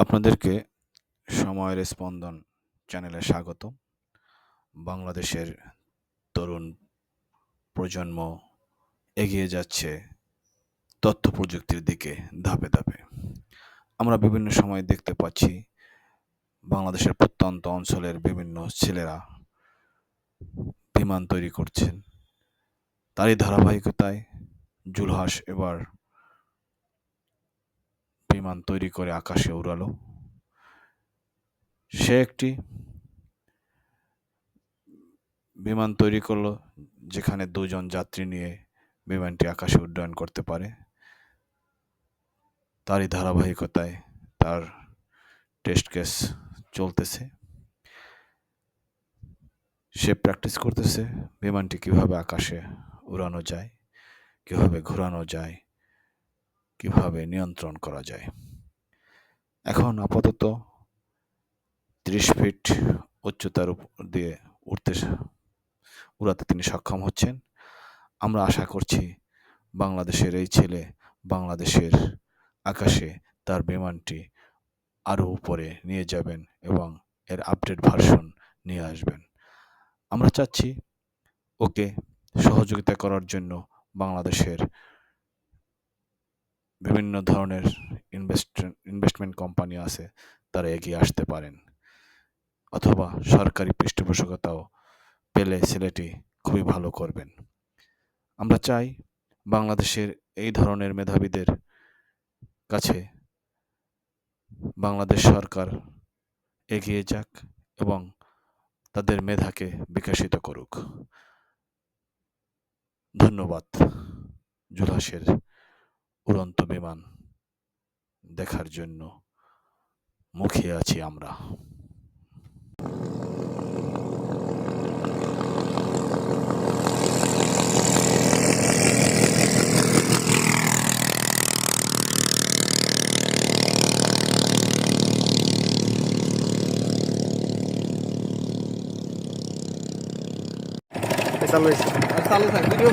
আপনাদেরকে সময়ের স্পন্দন চ্যানেলে স্বাগত বাংলাদেশের তরুণ প্রজন্ম এগিয়ে যাচ্ছে তথ্য প্রযুক্তির দিকে ধাপে ধাপে। আমরা বিভিন্ন সময় দেখতে পাচ্ছি বাংলাদেশের প্রত্যন্ত অঞ্চলের বিভিন্ন ছেলেরা বিমান তৈরি করছেন। তারই ধারাবাহিকতায় জুলহাস এবার বিমান তৈরি করে আকাশে উড়ালো। সে একটি বিমান তৈরি করল, যেখানে দুজন যাত্রী নিয়ে বিমানটি আকাশে উড্ডয়ন করতে পারে। তারই ধারাবাহিকতায় তার টেস্ট কেস চলতেছে। সে প্র্যাকটিস করতেছে বিমানটি কীভাবে আকাশে উড়ানো যায়, কীভাবে ঘোরানো যায় কীভাবে নিয়ন্ত্রণ করা যায়? এখন আপাতত ত্রিশ ফিট উচ্চতার উপর দিয়ে উঠতে উড়াতে তিনি সক্ষম হচ্ছেন। আমরা আশা করছি বাংলাদেশের এই ছেলে বাংলাদেশের আকাশে তার বিমানটি আরও উপরে নিয়ে যাবেন এবং এর আপডেট ভার্সন নিয়ে আসবেন। আমরা চাচ্ছি ওকে সহযোগিতা করার জন্য বাংলাদেশের বিভিন্ন ধরনের ইনভেস্ট ইনভেস্টমেন্ট কোম্পানি আছে, তারা এগিয়ে আসতে পারেন। অথবা সরকারি পৃষ্ঠপোষকতাও পেলে ছেলেটি খুবই ভালো করবেন। আমরা চাই বাংলাদেশের এই ধরনের মেধাবীদের কাছে বাংলাদেশ সরকার এগিয়ে যাক এবং তাদের মেধাকে বিকশিত করুক। ধন্যবাদ, জুলহাসের উড়ন্ত বিমান দেখার জন্য মুখে আছি আমরা। চালু চালু থাক ভিডিও।